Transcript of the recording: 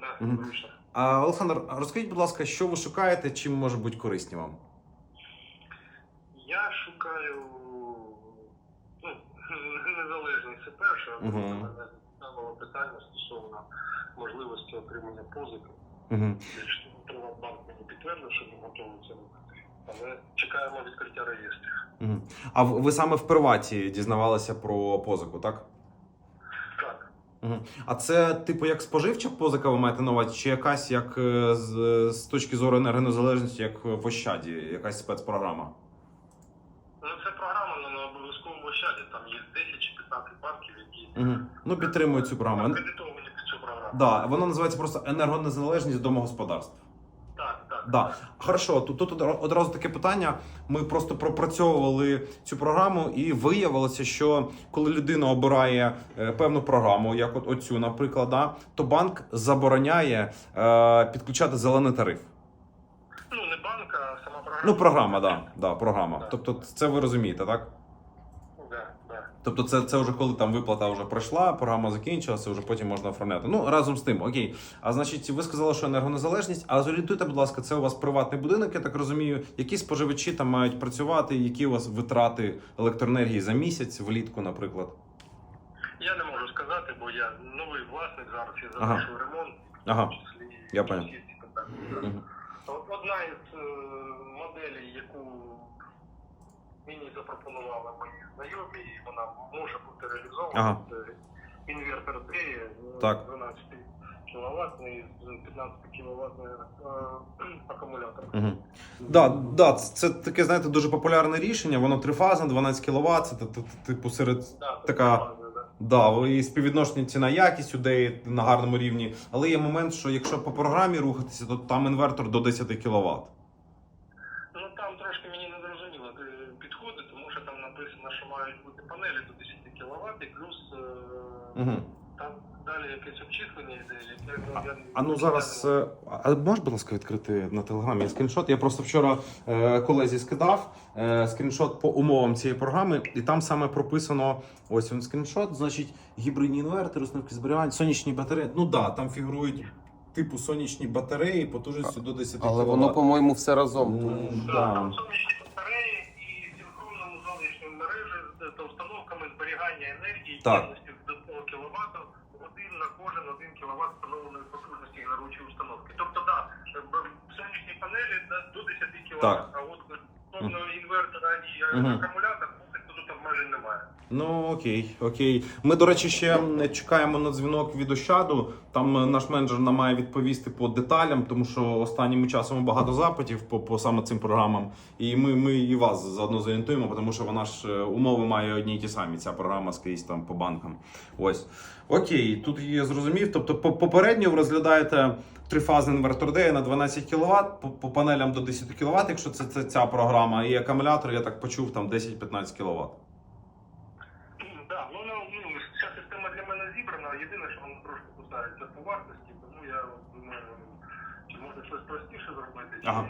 Да, да, зручно. А, Олександр, розкажіть, будь ласка, що ви шукаєте, чим може бути корисні вам? Я шукаю ну, незалежність це перше, а Мгм. мене цікавило питання стосовно можливості отримання позики. Угу. Приватбанк мені підтвердив, що він готовий це робити. Але чекаємо відкриття реєстрів. Угу. А ви саме в приваті дізнавалися про позику, так? А це, типу, як споживча позика, ви маєте на увазі, чи якась як е, з, з точки зору енергонезалежності, як в Ощаді, якась спецпрограма? Ну це програма але не обов'язково в Ощаді. Там є 10 чи 15 банків, які Угу. Ну, підтримують цю програму. Кредитовані під цю програму. Да, вона називається просто енергонезалежність домогосподарств. Да. Хорошо, тут, тут одразу таке питання. Ми просто пропрацьовували цю програму, і виявилося, що коли людина обирає е, певну програму, як от оцю, наприклад, да, то банк забороняє е, підключати зелений тариф. Ну не банк, а сама програма. Ну, програма, да, да, програма. Да. Тобто, це ви розумієте, так? Тобто, це, це вже коли там виплата вже пройшла, програма закінчилася, вже потім можна оформляти. Ну разом з тим, окей. А значить, ви сказали, що енергонезалежність. А зорієнтуйте, будь ласка, це у вас приватний будинок, я так розумію. Які споживачі там мають працювати, які у вас витрати електроенергії за місяць, влітку, наприклад? Я не можу сказати, бо я новий власник зараз, я Ага. ремонт, в Ага. тому числі Я Одна із е, моделей, яку мені запропонували мої знайомі, і вона може бути реалізована, Ага. інвертор D Так. 12 кВт з 15 кВт акумулятор. Угу. Да, да, це таке, знаєте, дуже популярне рішення. Воно трифазне, 12 кВт, це типу серед Да, Така- да. Да, і співвідношення ціна якість у деї на гарному рівні. Але є момент, що якщо по програмі рухатися, то там інвертор до 10 кВт. Ну там трошки мені не зрозуміло е, підходи, тому що там написано, що мають бути панелі до 10 кВт, і плюс Угу. там далі якесь обчислення йде, яке я А ну зараз. е, А можеш, будь ласка, відкрити на телеграмі скріншот? Я просто вчора е, колезі скидав е, скріншот по умовам цієї програми, і там саме прописано ось він скріншот. Значить, гібридні інвертори, установки зберігань, сонячні батареї. Ну да, там фігурують типу сонячні батареї потужністю до 10 Але кВт. воно, по-моєму, все разом. Да, да. Там сонячні енергії Так. до 1 кВт один на кожен 1 кВт встановленої потужності генеруючої установки. Тобто, да, сонячні панелі да, до 10 кВт, Так. а от стосовно інвертора і е, немає. Ну окей, окей. Ми, до речі, ще чекаємо на дзвінок від Ощаду. Там е, наш менеджер нам має відповісти по деталям, тому що останнім часом багато запитів по, по саме цим програмам. І ми, ми і вас заодно зорієнтуємо, тому що вона ж е, умови має одні й ті самі. Ця програма скрізь там по банкам. Ось. Окей, тут я зрозумів. Тобто, по- попередньо ви розглядаєте трифазний інвертор D на 12 кВт, по, по панелям до 10 кВт, якщо це, це ця програма, і акумулятор, я так почув, там 10-15 кВт. Да, ну, ну, ну, ця система для. Єдине, що вона трошки кусається по вартості, тому я думаю, чи можна щось простіше зробити, Ага.